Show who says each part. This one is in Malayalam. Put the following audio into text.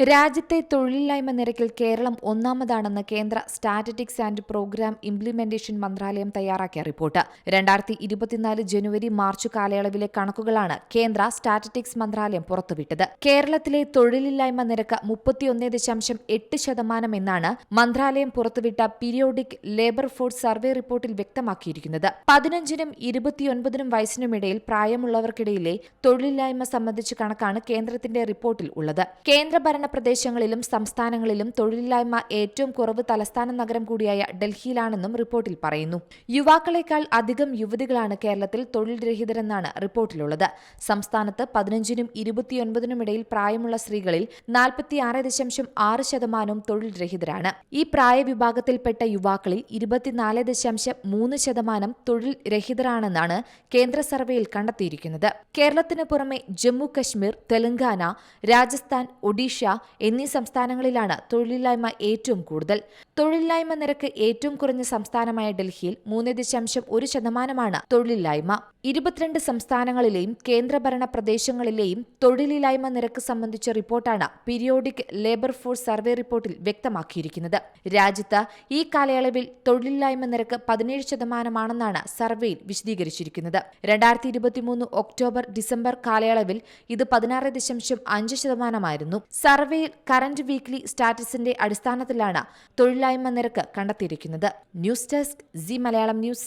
Speaker 1: രാജ്യത്തെ തൊഴിലില്ലായ്മ നിരക്കിൽ കേരളം ഒന്നാമതാണെന്ന് കേന്ദ്ര സ്റ്റാറ്റിസ്റ്റിക്സ് ആൻഡ് പ്രോഗ്രാം ഇംപ്ലിമെന്റേഷൻ മന്ത്രാലയം തയ്യാറാക്കിയ റിപ്പോർട്ട്. രണ്ടായിരത്തി ഇരുപത്തിനാല് ജനുവരി മാർച്ച് കാലയളവിലെ കണക്കുകളാണ് കേന്ദ്ര സ്റ്റാറ്റിസ്റ്റിക്സ് മന്ത്രാലയം പുറത്തുവിട്ടത്. കേരളത്തിലെ തൊഴിലില്ലായ്മ നിരക്ക് മുപ്പത്തിയൊന്ന് ദശാംശം എട്ട് ശതമാനം എന്നാണ് മന്ത്രാലയം പുറത്തുവിട്ട പീരിയോഡിക് ലേബർ ഫോഴ്സ് സർവേ റിപ്പോർട്ടിൽ വ്യക്തമാക്കിയിരിക്കുന്നത്. പതിനഞ്ചിനും ഇരുപത്തിയൊൻപതിനും വയസ്സിനുമിടയിൽ പ്രായമുള്ളവർക്കിടയിലെ തൊഴിലില്ലായ്മ സംബന്ധിച്ച കണക്കാണ് കേന്ദ്രത്തിന്റെ റിപ്പോർട്ടിൽ ഉള്ളത്. കേന്ദ്രഭരണ പ്രദേശങ്ങളിലും സംസ്ഥാനങ്ങളിലും തൊഴിലില്ലായ്മ ഏറ്റവും കുറവ് തലസ്ഥാന നഗരം കൂടിയായ ഡൽഹിയിലാണെന്നും റിപ്പോർട്ടിൽ പറയുന്നു. യുവാക്കളെക്കാൾ അധികം യുവതികളാണ് കേരളത്തിൽ തൊഴിൽ രഹിതരെന്നാണ് റിപ്പോർട്ടിലുള്ളത്. സംസ്ഥാനത്ത് പതിനഞ്ചിനും ഇരുപത്തിയൊൻപതിനും ഇടയിൽ പ്രായമുള്ള സ്ത്രീകളിൽ നാൽപ്പത്തിയാറ് ദശാംശം ആറ് ശതമാനവും തൊഴിൽ രഹിതരാണ് ഈ പ്രായവിഭാഗത്തിൽപ്പെട്ട യുവാക്കളിൽ ഇരുപത്തിനാല് ദശാംശം മൂന്ന് ശതമാനം തൊഴിൽ രഹിതരാണെന്നാണ് കേന്ദ്ര സർവേയിൽ കണ്ടെത്തിയിരിക്കുന്നത്. കേരളത്തിന് പുറമെ ജമ്മു കശ്മീർ തെലങ്കാന രാജസ്ഥാൻ ഒഡീഷ എന്നീ സംസ്ഥാനങ്ങളിലാണ് തൊഴിലില്ലായ്മ ഏറ്റവും കൂടുതൽ. തൊഴിലില്ലായ്മ നിരക്ക് ഏറ്റവും കുറഞ്ഞ സംസ്ഥാനമായ ഡൽഹിയിൽ മൂന്ന് ദശാംശം ഒരു ശതമാനമാണ് തൊഴിലില്ലായ്മ. ഇരുപത്തിരണ്ട് സംസ്ഥാനങ്ങളിലെയും കേന്ദ്രഭരണ പ്രദേശങ്ങളിലെയും തൊഴിലില്ലായ്മ നിരക്ക് സംബന്ധിച്ച റിപ്പോർട്ടാണ് പീരിയോഡിക് ലേബർ ഫോഴ്സ് സർവേ റിപ്പോർട്ടിൽ വ്യക്തമാക്കിയിരിക്കുന്നത്. രാജ്യത്ത് ഈ കാലയളവിൽ തൊഴിലില്ലായ്മ നിരക്ക് പതിനേഴ് ശതമാനമാണെന്നാണ് സർവേയിൽ വിശദീകരിച്ചിരിക്കുന്നത്. രണ്ടായിരത്തി ഇരുപത്തിമൂന്ന് ഒക്ടോബർ ഡിസംബർ കാലയളവിൽ ഇത് പതിനാറ് ദശാംശം അഞ്ച് ശതമാനമായിരുന്നു. സർവേയിൽ കറന്റ് വീക്ക്ലി സ്റ്റാറ്റസിന്റെ അടിസ്ഥാനത്തിലാണ് തൊഴിലില്ലായ്മ നിരക്ക് കണ്ടെത്തിയിരിക്കുന്നത്. News desk Zee Malayalam news.